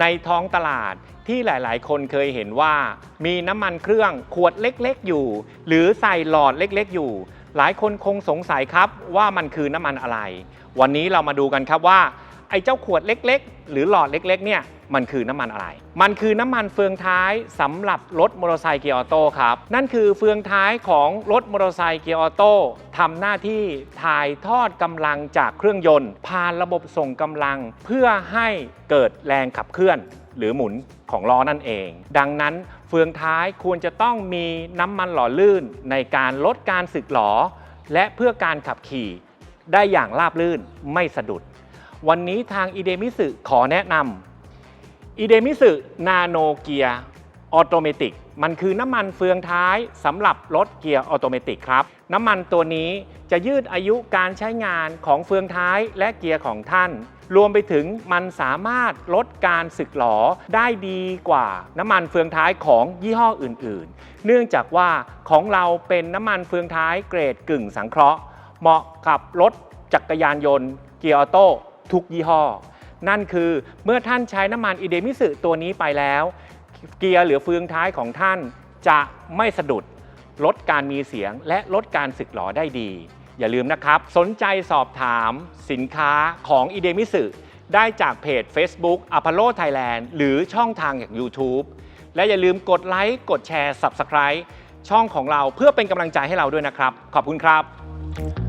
ในท้องตลาดที่หลาย ๆ คนเคยเห็นว่า มีน้ำมันเครื่องขวดเล็ก ๆ อยู่ หรือใส่หลอดเล็ก ๆ อยู่ หลายคนคงสงสัยครับว่ามันคือน้ำมันอะไร วันนี้เรามาดูกันครับว่า ไอ้เจ้าขวดเล็ก ๆ หรือหลอดเล็ก ๆ เนี่ยมันคือน้ำมันอะไร มันคือน้ำมันเฟืองท้ายสำหรับรถมอเตอร์ไซค์เกียร์ออโต้ครับ นั่นคือเฟืองท้ายของรถมอเตอร์ไซค์เกียร์ออโต้ทำหน้าที่ถ่ายทอดกำลังจากเครื่องยนต์ ผ่านระบบส่งกำลังเพื่อให้เกิดแรงขับเคลื่อน หรือหมุนของล้อนั่นเอง ดังนั้นเฟืองท้ายควรจะต้องมีน้ำมันหล่อลื่น ในการลดการสึกหลอ และเพื่อการขับขี่ได้อย่างราบลื่นไม่สะดุด วันนี้ทางอีเดมิสึขอแนะนำอีเดมิสึนาโนเกียร์ออโตเมติกมันคือน้ำมันเฟืองท้ายสำหรับรถเกียร์ออโตเมติกครับ น้ำมันตัวนี้จะยืดอายุการใช้งานของเฟืองท้ายและเกียร์ของท่าน รวมไปถึงมันสามารถลดการสึกหลอได้ดีกว่าน้ำมันเฟืองท้ายของยี่ห้ออื่น ๆ เนื่องจากว่าของเราเป็นน้ำมันเฟืองท้ายเกรดกึ่งสังเคราะห์ เหมาะกับรถจักรยานยนต์เกียร์ออโต้ ทุกยี่ห้อ นั่นคือเมื่อท่านใช้น้ำมันอีเดมิสึตัวนี้ไปแล้ว เกียร์หรือเฟืองท้ายของท่านจะไม่สะดุด ลดการมีเสียงและลดการสึกหลอได้ดี อย่าลืมนะครับ สนใจสอบถามสินค้าของอีเดมิสึได้จากเพจ Facebook a p o l o Thailand หรือช่องทางอย่าง YouTube และอย่าลืมกดไลค์ กดแชร์ Subscribe ช่องของเราเพื่อเป็นกำลังใจให้เราด้วยนะครับ ขอบคุณครับ